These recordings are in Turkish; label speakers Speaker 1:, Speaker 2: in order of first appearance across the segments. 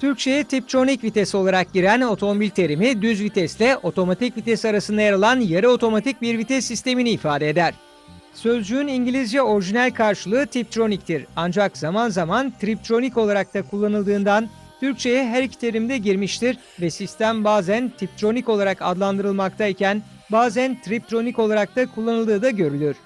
Speaker 1: Türkçe'ye Tiptronic vites olarak giren otomobil terimi düz vitesle otomatik vites arasında yer alan yarı otomatik bir vites sistemini ifade eder. Sözcüğün İngilizce orijinal karşılığı Tiptronic'tir ancak zaman zaman Triptronic olarak da kullanıldığından Türkçe'ye her iki terim de girmiştir ve sistem bazen Tiptronic olarak adlandırılmaktayken bazen Triptronic olarak da kullanıldığı da görülür.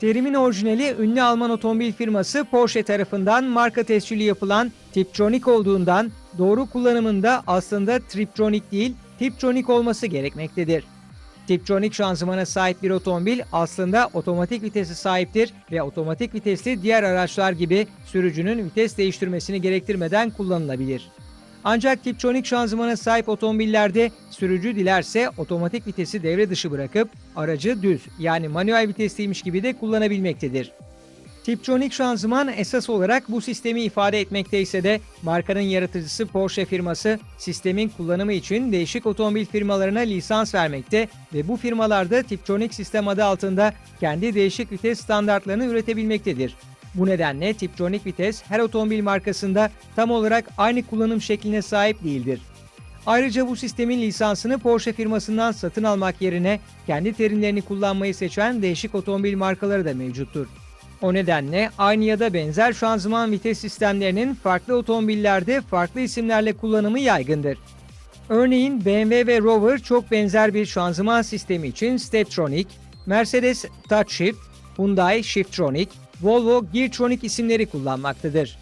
Speaker 1: Terimin orijinali ünlü Alman otomobil firması Porsche tarafından marka tescili yapılan Tiptronic olduğundan doğru kullanımında aslında Triptronic değil Tiptronic olması gerekmektedir. Tiptronic şanzımana sahip bir otomobil aslında otomatik vitesi sahiptir ve otomatik vitesli diğer araçlar gibi sürücünün vites değiştirmesini gerektirmeden kullanılabilir. Ancak Tiptronic şanzımana sahip otomobillerde sürücü dilerse otomatik vitesi devre dışı bırakıp aracı düz yani manuel vitesliymiş gibi de kullanabilmektedir. Tiptronic şanzıman esas olarak bu sistemi ifade etmekte ise de markanın yaratıcısı Porsche firması sistemin kullanımı için değişik otomobil firmalarına lisans vermekte ve bu firmalarda Tiptronic sistem adı altında kendi değişik vites standartlarını üretebilmektedir. Bu nedenle Tiptronic vites her otomobil markasında tam olarak aynı kullanım şekline sahip değildir. Ayrıca bu sistemin lisansını Porsche firmasından satın almak yerine kendi terimlerini kullanmayı seçen değişik otomobil markaları da mevcuttur. O nedenle aynı ya da benzer şanzıman vites sistemlerinin farklı otomobillerde farklı isimlerle kullanımı yaygındır. Örneğin BMW ve Rover çok benzer bir şanzıman sistemi için Steptronic, Mercedes Touch Shift, Hyundai Shiftronic, Volvo Geartronic isimleri kullanmaktadır.